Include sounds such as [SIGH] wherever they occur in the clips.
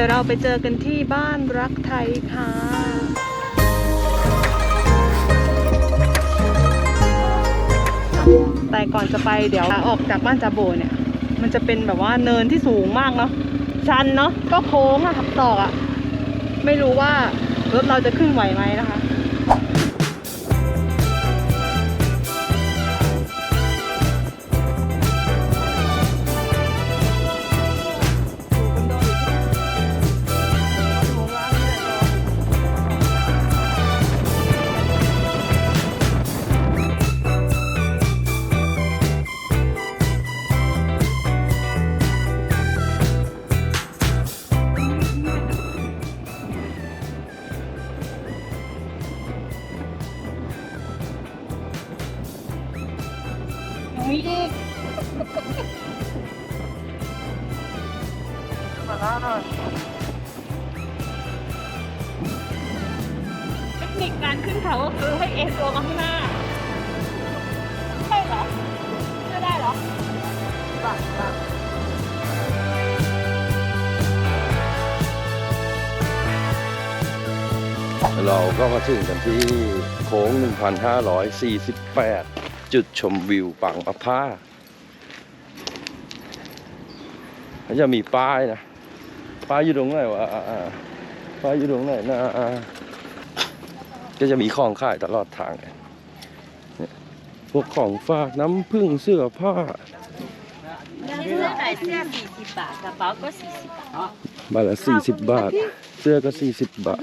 ดี๋ยวเราไปเจอกันที่บ้านรักไทยค่ะแต่ก่อนจะไปเดี๋ยวออกจากบ้านจาโบเนี่ย มันจะเป็นแบบว่าเนินที่สูงมากเนาะชันเนาะก็โค้งอะขับตอกอะไม่รู้ว่ารถเราจะขึ้นไหวไหมนะคะ ก็มาถึงกันที่โค้ง 1,548 จุดชมวิวปังมะผ้ามันจะมีป้ายนะ ป้ายอยู่ตรงไหนวะอ่าอ่าป้ายอยู่ตรงไหนนะอ่าก็จะมีของขายตลอดทางเนี่ยพวกของฝากน้ำผึ้งเสื้อผ้าเสื้อไหนเสื้อ40บาทกระเป๋าก็40บาทบาทละ40บาท เสื้อก็40บาท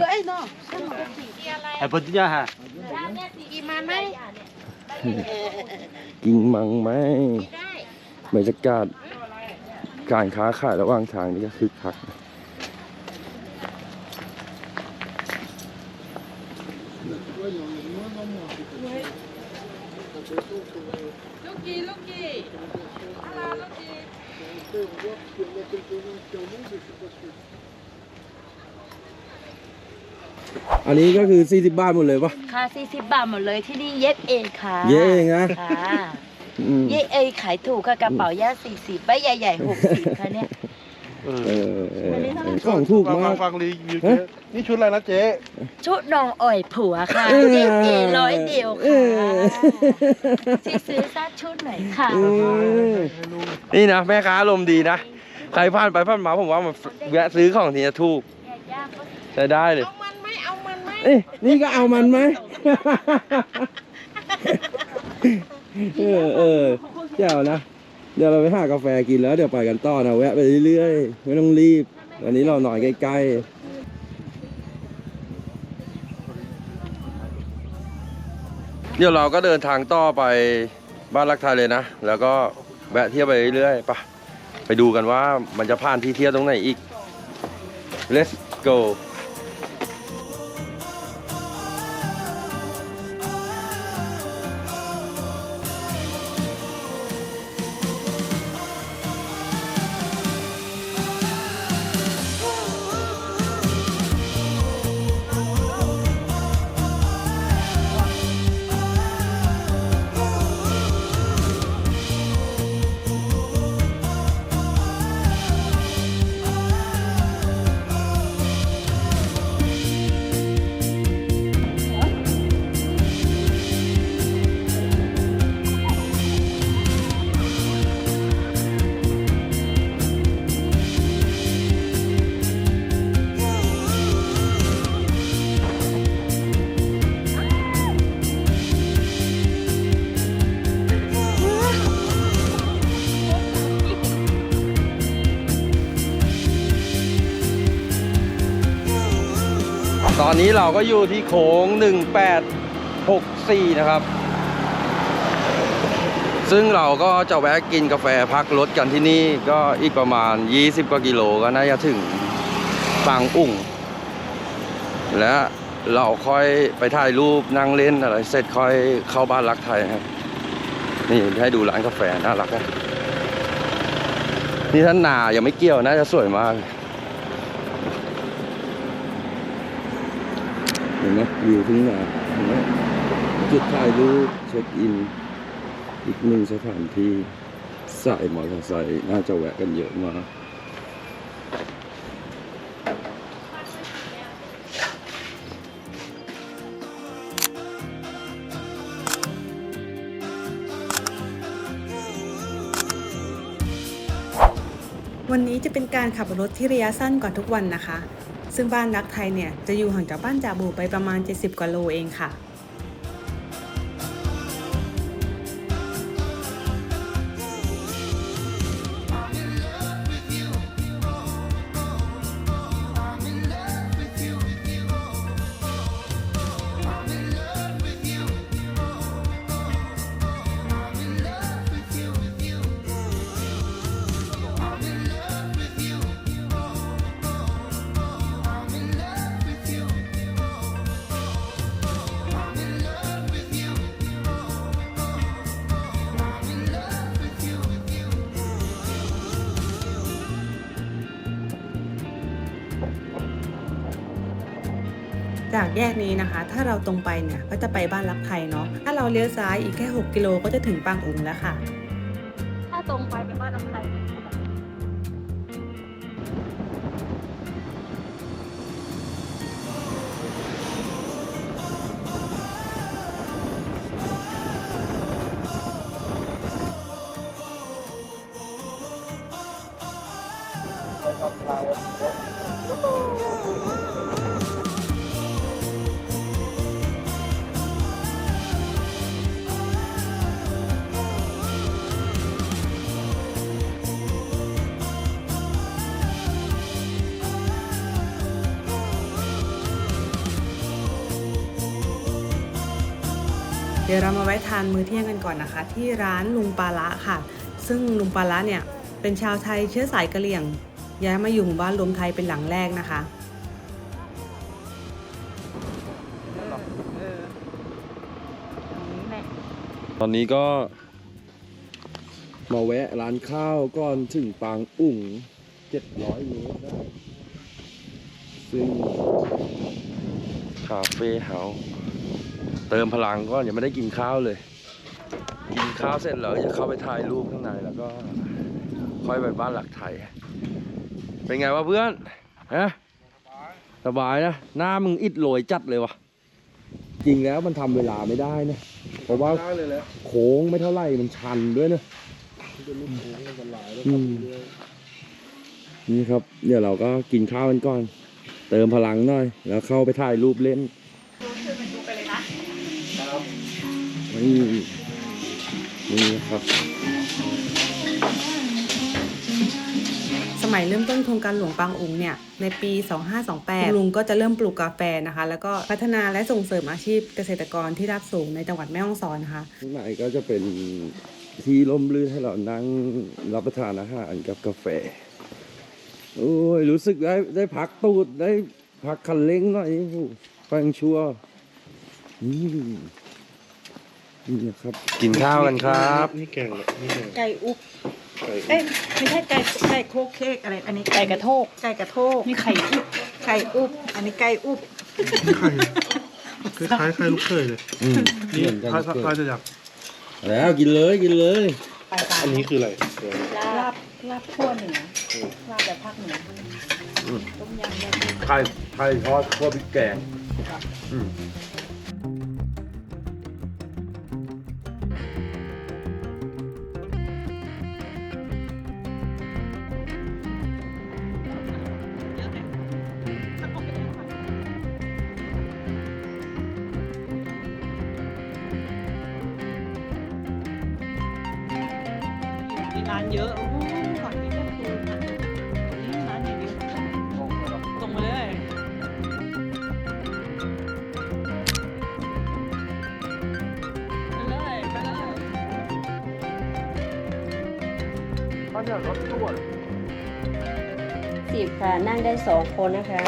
Eh, potnya ha. กี่มาไหมกิงมังไหมบรรยากาศการค้าขายระหว่างทางนี่ก็คึกคักนะลูกกีลูกกี อะไรลูกกีอันนี้ก็คือ 40 บาทหมดเลยปะค่ะ40 บาทหมดเลยที่นี่เย็บเองค่ะเย็บเองนะค่ะอืมเย็บเองขายถูกค่ะกระเป๋าย่า40ใบใหญ่ๆ60ค่ะเนี่ยเออเออเออของถูกมากฟังรีวิวเจ๊นี่ชุดอะไรนะเจ๊ชุดนองอ่อยผัวค่ะเออเย็บเองร้อยเดียวเอค่ะอ ที่ซื้อซักชุดหน่อยค่ะอืมนี่นะแม่ค้าอารมณ์ดีนะ ใครผ่านไปผ่านมาผมว่ามันแวะซื้อของทีจะถูกใช้ได้เลย เอามันไหมเอามั นไหมเอ้ยนี่ก็เอามันไหมเออเออเจ้านะ เดี๋ยวเราไปหากาแฟกินแล้วเดี๋ยวไปกันต่อนะแวะไปเรื่อยๆ ไม่ต้องรีบ วันนี้เราหน่อยใกล้ๆเดี๋ยวเราก็เดินทางต่อไปบ้านรักไทยเลยนะ แล้วก็แวะเที่ยวไปเรื่อยๆไปะไปดูกันว่ามันจะผ่านที่เที่ยวตรงไหนอีก let's go อนนี้เราก็อยู่ที่โค้ง1864 นะครับ ซึ่งเราก็จะแวะกินกาแฟพักรถกันที่นี่ก็อีกประมาณ 20กว่ากิโลก็น่าจะถึงปางอุ่ง และเราค่อยไปถ่ายรูปนั่งเล่นอะไรเสร็จค่อยเข้าบ้านรักไทยครับ นี่ให้ดูร้านกาแฟน่ารักนะนี่ท่านนายังไม่เกี่ยวน่าจะสวยมาก ห็นไหมวิวทุ่งนาเห็นไหมจุดถ่ายรู้เช็คอิน อีกหนึ่งสถานที่ใส่หมอเตอร์น่าจะแวะกันเยอะมากวันนี้จะเป็นการขับรถที่ระยะสั้นกว่าทุกวันนะคะ ซึ่งบ้านรักไทยเนี่ยจะอยู่ห่างจากบ้านจาบูไปประมาณ 70กว่าโลเองค่ะ จากแยกนี้นะคะ ถ้าเราตรงไปเนี่ยก็จะไปบ้านรักไทยเนาะถ้าเราเลี้ยวซ้ายอีกแค่ 6 กิโลก็จะถึงปางอุ๋งแล้วค่ะ เดี๋ยวเรามาแวะทานมื้อเที่ยงกันก่อนนะคะ ที่ร้านลุงปาละค่ะ ซึ่งลุงปาละเนี่ยเป็นชาวไทยเชื้อสายกะเหรี่ยง ย้ายมาอยู่หมู่บ้านรวมไทยเป็นหลังแรกนะคะตอนนี้ก็ มาแวะร้านข้าวก่อนถึงปางอุ่ง700เมตรได้ ซึ่งคาเฟ่เฮาส์ เติมพลังก็ยังไม่ได้กินข้าวเลย กินข้าวเสร็จแล้วจะเข้าไปถ่ายรูปข้างในแล้วก็ค่อยไปบ้านหลักไทยเป็นไงวะเพื่อนฮะสบายนะหน้ามึงอิดโรยจัดเลยวะจริงแล้วมันทำเวลาไม่ได้นะเพราะว่าได้เลยแหละโค้งไม่เท่าไหร่มันชันด้วยนะเป็นลูกโป่งมันจะหลายแล้วอืก็มมีเรื่อยนี่ครับ เดี๋ยวเราก็กินข้าวกันก่อน เติมพลังหน่อย แล้วเข้าไปถ่ายรูปเล่น นี่นี่ครับ สมัยเริ่มต้นโครงการหลวงปางอุ๋งเนี่ย ในปี 2528 ลุงก็จะเริ่มปลูกกาแฟนะคะ แล้วก็พัฒนาและส่งเสริมอาชีพเกษตรกรที่รับสูงในจังหวัดแม่ฮ่องสอนนะคะข้างในก็จะเป็นที่ร่มรื่นให้เรานั่งรับประทานอาหารกับกาแฟ โอ้ย รู้สึกได้ได้พักตูดได้พักคันเร่งหน่อยโอ้โหฟังชัวร์ นี่นี่นะครับกินข้าวกันครับ นี่แกงเหรอนี่แกงไก่อุบไก่เอ้ยไม่ใช่ไก่ไก่โคกเค้กอะไร อันนี้ไก่กระโทก ไก่กระโทกมีไข่อุบไก่อุบอันนี้ไก่อุบไข่คล้ายๆไข่ลูกเขยเลยอืมนี่เหมือนกันถ้าถ้าถ้าจะอยากแล้วกินเลยกินเลยไปตามอันนี้คืออะไรเดี๋ยวลาบลาบขั้วเหนือลาบแบบภาคเหนืออืมต้มยำยำไข่ไข่ทอดคั่วพริกแกงอืม ร้านเยอะโอ้โหฝั่งนี้ก็คือนี่ร้านอย่างเดียวตรงมาเลยไปเลยไปเลยข้าวเหนียวรสด่วนสิบค่ะ นั่งได้สองคนนะคะ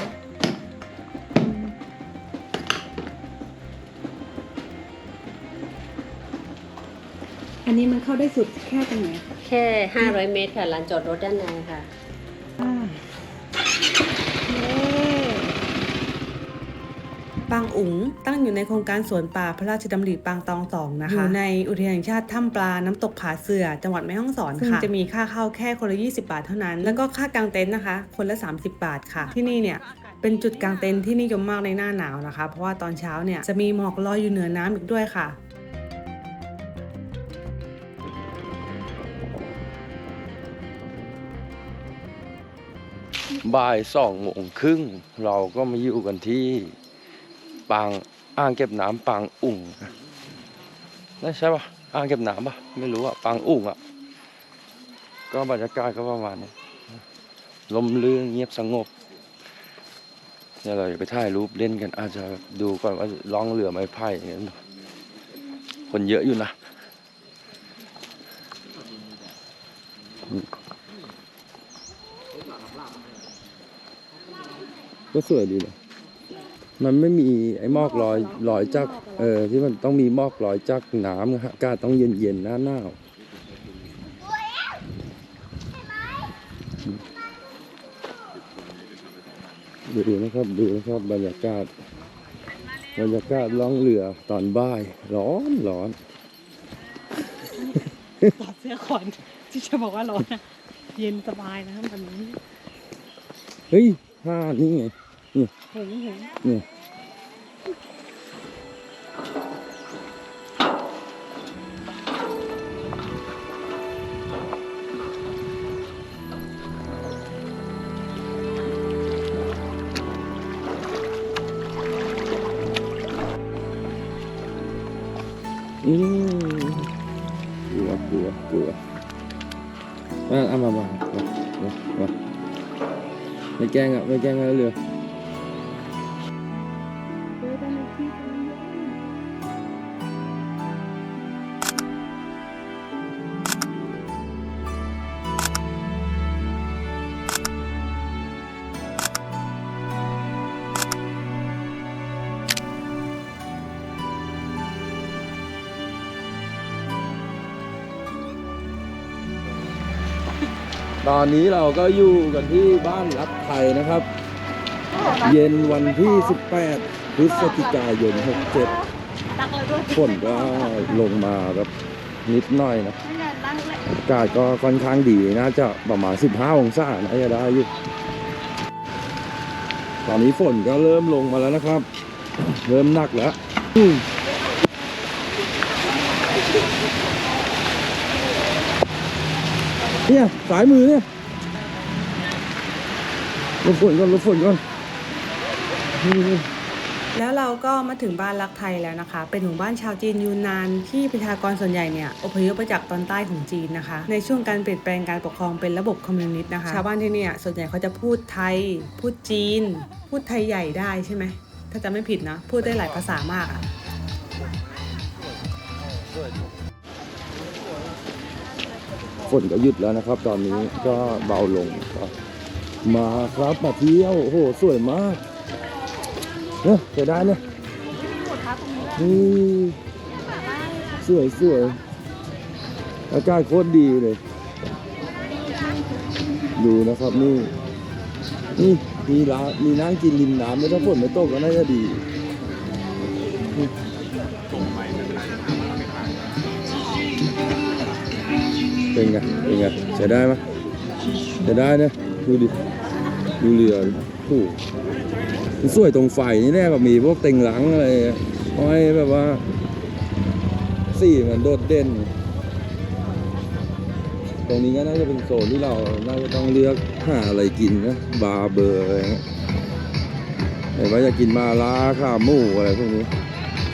อันนี้มันเข้าได้สุดแค่ตรงไหน แค่ 500 เมตรค่ะลานจอดรถด้านในค่ะปางอุ๋งตั้งอยู่ในโครงการสวนป่าพระราชดำริปางตองสองนะคะอยู่ในอุทยานแห่งชาติถ้ำปลาน้ำตกผาเสือจังหวัดแม่ฮ่องสอนค่ะซึ่งจะมีค่าเข้าแค่คนละ 20 บาทเท่านั้น แล้วก็ค่ากางเต็นท์นะคะ คนละ 30 บาทค่ะ ที่นี่เนี่ยเป็นจุดกางเต็นท์ที่นิยมมากในหน้าหนาวนะคะ เพราะว่าตอนเช้าเนี่ยจะมีหมอกลอยอยู่เหนือน้ำอีกด้วยค่ะ บ่ายสองโมงครึ่งเราก็มาอยู่กันที่ปางอ่างเก็บน้ำปางอุ่งนะนั่นใช่ปะอ่างเก็บน้ำปะไม่รู้อะปางอุ่งอะก็บรรยากาศก็ประมาณนี้ลมเลื่นเงียบสงบเดี๋ยเราไปถ่ายรูปเล่นกันอาจจะดูก่อนว่าล่องเรือไม้ไผ่อย่างเงี้ยคนเยอะอยู่นะ ก็สวยดีนะมันไม่มีไอ้หมอกลอยลอยจากเออที่มันต้องมีหมอกลอยจากน้ำนะฮะอากาศต้องเย็นเย็นๆหน้าหนาวดูนะครับดูนะครับบรรยากาศ บรรยากาศล่องเรือตอนบ่าย ร้อนร้อนถอดเสื้อก่อนที่จะบอกว่าร้อนนะเย็นสบายนะครับวันนี้เฮ้ยผ้านี่ไง หงหงเนี่ยอืมกลัวกลัวกลัวม ตอนนี้เราก็อยู่กันที่บ้านรักไทยนะครับ เย็นวันที่ 18 พฤศจิกายน 67ฝนก็ลงมาแบบนิดหน่อยนะอากาศก็ค่อนข้างดีน่าจะประมาณ 15 องศานะจะได้อยู่ตอนนี้ฝนก็เริ่มลงมาแล้วนะครับ เริ่มหนักแล้วอืม เนี่ยสายมือเนี่ยลบฝนก่อนลบฝนก่อนแล้วเราก็มาถึงบ้านรักไทยแล้วนะคะ เป็นหมู่บ้านชาวจีนยูนนานที่ประชากรส่วนใหญ่เนี่ยอพยพมาจากตอนใต้ของจีนนะคะ ในช่วงการเปลี่ยนแปลงการปกครองเป็นระบบคอมมิวนิสต์นะคะ ชาวบ้านที่นี่ส่วนใหญ่เขาจะพูดไทย พูดจีน พูดไทยใหญ่ได้ใช่ไหม ถ้าจะไม่ผิดนะ พูดได้หลายภาษามากอะ ฝนก็หยุดแล้วนะครับ ตอนนี้ก็เบาลงมาครับมาเที่ยวโอ้โหสวยมากเนี่ยเสียดายเนี่ยนี่สวยสวยอากาศโคตรดีเลย ดูนะครับนี่นี่มีร้านมีนั่งกินริมน้ำไม่ต้องฝนไม่ตกก็น่าจะดี เป็นไง เป็นไงใช้ได้ไหมใช้ได้นะดูดิ ดูเรือโอ้โหมันสวยตรงไฟนี่แน่แบบมีพวกเต็งหลังอะไรห้อยแบบว่า สีมันโดดเด่น ตรงนี้ก็น่าจะเป็นโซนที่เรา น่าจะต้องเลือกหาอะไรกินนะ บาร์เบอร์อะไรเงี้ยเห็นว่าจะกินมาลาข้าวหมูอะไรพวกนี้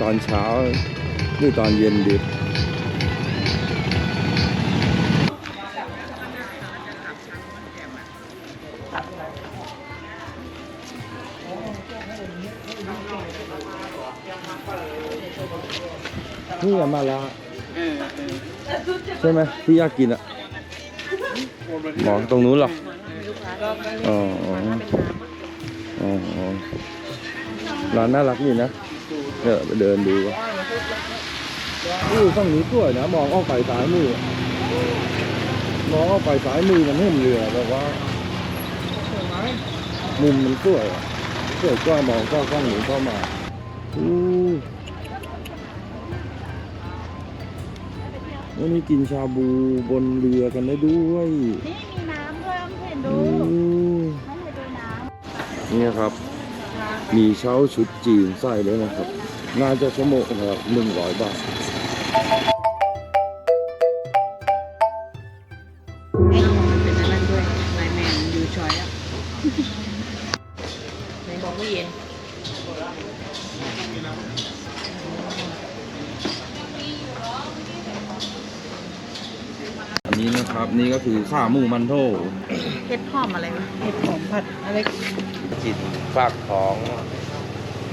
ตอนเช้าหรือตอนเย็นดี อะมาลาใช่ไหมที่ยากกินอะหมอตรงนู้นหรออ๋ออ๋ออ๋อร้านน่ารักดีนะเดี๋ยวไปเดินดูก่อนอู้ฝั่งนี้สวยนะมองออกไปซ้ายมือมองออกไปซ้ายมือมันเห็นเรือแบบว่ามุมมันสวยสวยกว่ามองก็ข้างหนูเข้ามาอู้ วันนี้กินชาบูบนเรือกันได้ด้วยนี่มีน้ำด้วยเห็นดูไม่เคดูน้ำนี่ครับ มีเช้าชุดจีนใส่เลยนะครับน่าจะชั่วโมงละหนึ่งร้อยบาทบอกว่าเย็น นี้นะครับ นี่ก็คือข้าวหมูมันโถเห็ดหอมอะไรวะเห็ดหอมผัดอะไรกินฝากท้อง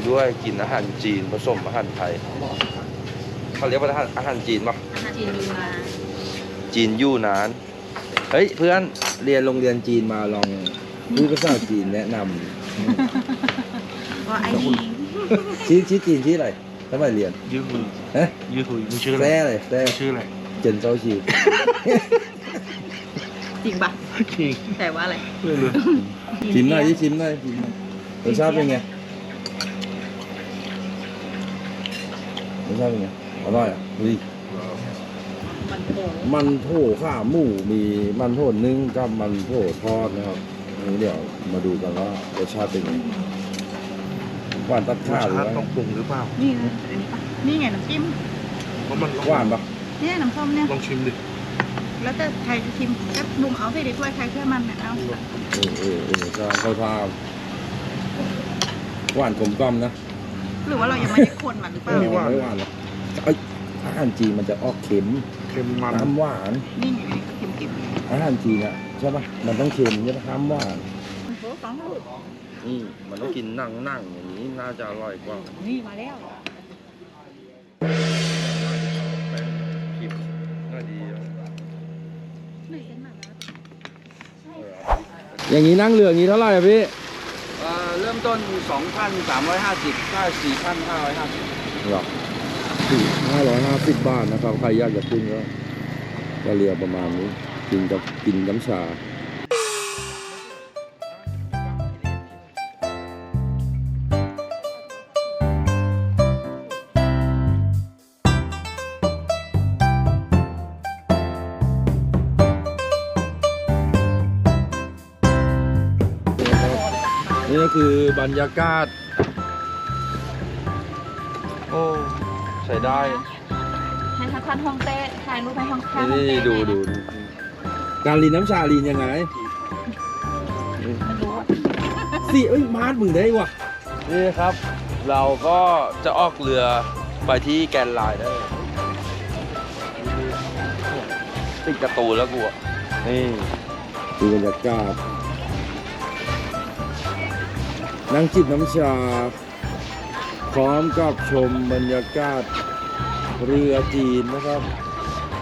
ด้วยกินอาหารจีนผสมอาหารไทยเขาเรียกว่าอาหารอาหารจีนปะอาหารจีนยูนานจีนยู่นานเฮ้ยเพื่อนเรียนโรงเรียนจีนมาลองพูดภาษาจีนแนะนว่าไอ้นี่ำชี้ชี้จีนชี้อะไรทำไมเรียนยืดหุยฮะยืดหุยมึงชื่ออะไรแร่เลยแร่ชื่ออะไร เจนเจ้าชีจริงปะจริงแต่ว่าอะไรเรื่องเลยชิมหน่อยที่ชิมหน่อยชิมหน่อยรสชาติเป็นไงรสชาติเป็นไงอร่อยอะเฮ้ยมันโถข้าหมูมีมันโถนึ่งกับมันโถทอดนะครับอันนี้เดี๋ยวมาดูกันว่ารสชาติเป็นไงหวานตัดข้าวหรือชาติว่าต้องปรุงหรือเปล่านี่อันนี้ปะนี่ไงน้ำจิ้มเพราะมันหวานปะ เนี่ยน้ำส้มเนี่ย ลองชิมดิแล้วแต่ใครจะชิมก็ลุงเอาใส่ในถ้วยใครถ้วยมันนะเอาเออเออเออใช่เข้าทางหวานกลมกล่อมนะหรือว่าเรายังไม่ได้คนมันหรือเปล่าไม่หวานไม่หวานหรอกเอ้ยอาหารจีนมันจะออกเค็มเค็มมันน้ำหวานนี่ไงเค็มเค็มอาหารจีนอะใช่ปะมันต้องเค็มใช่ปะน้ำหวานโอ้สองลูกนี่มันต้องกินนั่งนั่งอย่างนี้น่าจะอร่อยกว่านี่มาแล้ว อย่างนี้นั่งเรืออย่างนี้เท่าไหร่อะพี่เริ่มต้น 2,350ก็4,550หรอ550บาทนะครับ ใครอยากจะขึ้นก็ก็เรือประมาณนี้ กินกับกินน้ำชา บรรยากาศ โอ้ ใช้ได้ ให้ทักทันห้องเต้ถ่ายรูปให้ห้องข้างนี่ดูดูดูการลีนน้ำชาลีนยังไงมันรู้อะสิเอ้ย มาดมึงได้วะนี่ครับ เราก็จะออกเรือไปที่แกนไลน์ได้ติดการะตูนแล้วกูอะนี่ดูบรรยากาศ นั่งจิบน้ำชา พร้อมกับชมบรรยากาศเรือจีนนะครับ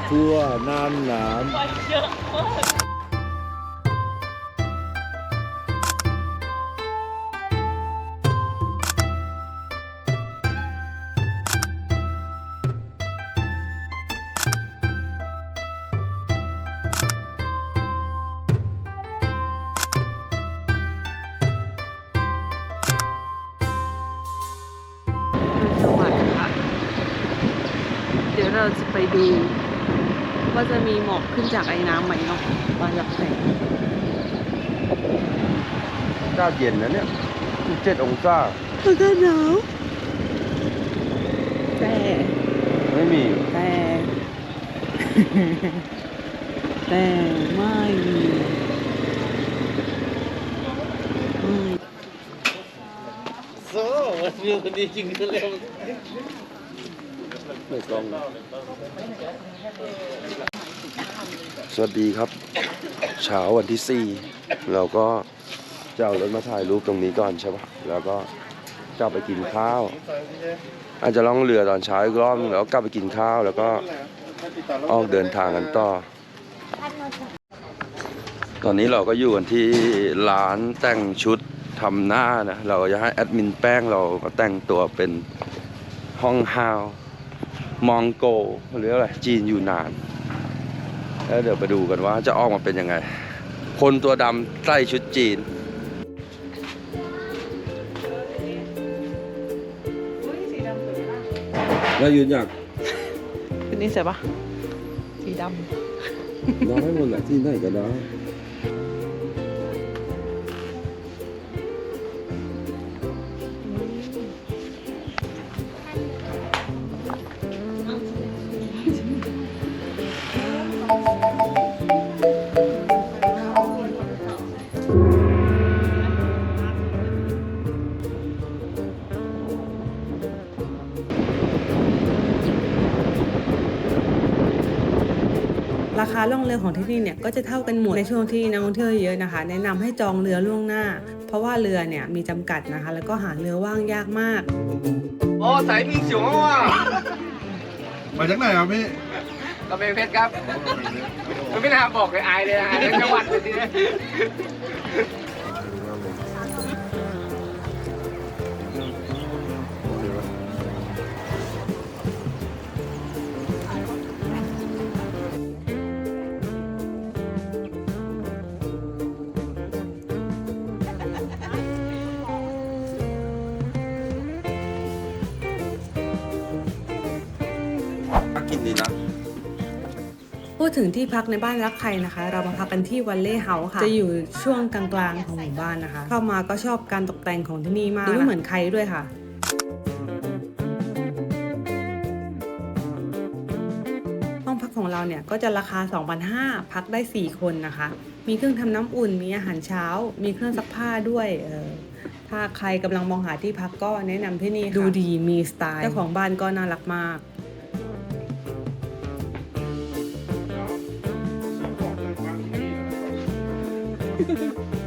ทั่วน่านน้ำ เดี๋ยวเราจะไปดู ว่าจะมีหมอกขึ้นจากไอ้น้ำไหมเนาะบางจากแสงอากาศเย็นนะเนี่ยเจ็ดองศาอากาศหนาวแต่ไม่มี แต่ แต่ไม่มีอืม ไม่กล้อง สวัสดีครับ เช้าวันที่สี่เราก็จะเอารถมาถ่ายรูปตรงนี้ก่อนใช่ปะแล้วก็จะไปกินข้าว อาจจะล่องเรือตอนเช้าอีกรอบนึงแล้วกลับไปกินข้าวแล้วก็ออกเดินทางกันต่อ ตอนนี้เราก็อยู่กันที่ร้านแต่งชุดทำหน้านะ เราจะให้แอดมินแป้งเรามาแต่งตัวเป็นห้องฮาว มองโกหรืออะไรจีนอยู่นาน แล้วเดี๋ยวไปดูกันว่าจะออกมาเป็นยังไง คนตัวดำใส่ชุดจีนแล้วยืนอยากเป็นนี่ใส่ปะสีดได้หมดแหละที่ไหนก็ได้าคาล่องเรือของที่นี่เนี่ยก็จะเท่ากันหมดในช่วงที่นักท่องเที่ยวเยอะนะคะ แนะนำให้จองเรือล่วงหน้า เพราะว่าเรือเนี่ยมีจำกัดนะคะ แล้วก็หาเรือว่างยากมากโอ้สายมีเสียวว่ะมาจากไหนครับพี่กำแพงเพชรครับมันไม่น่าบอกเลยอายเลยอายทั้งจังหวัดเลยทีนี้ ดถึงที่พักในบ้านรักใครนะคะ เรามาพักกันที่วันเล่เฮาส์ค่ะ จะอยู่ช่วงกลางๆของหมู่บ้านนะคะ เข้ามาก็ชอบการตกแต่งของที่นี่มากดูไม่เหมือนใครด้วยค่ะห้องพักของเราเนี่ยก็จะราคา 2,500พักได้ 4 คนนะคะ มีเครื่องทำน้ำอุ่น มีอาหารเช้า มีเครื่องซักผ้าด้วยเออถ้าใครกำลังมองหาที่พักก็แนะนำที่นี่ค่ะดูดีมีสไตล์เจ้าของบ้านก็น่ารักมาก Mm-hmm. [LAUGHS]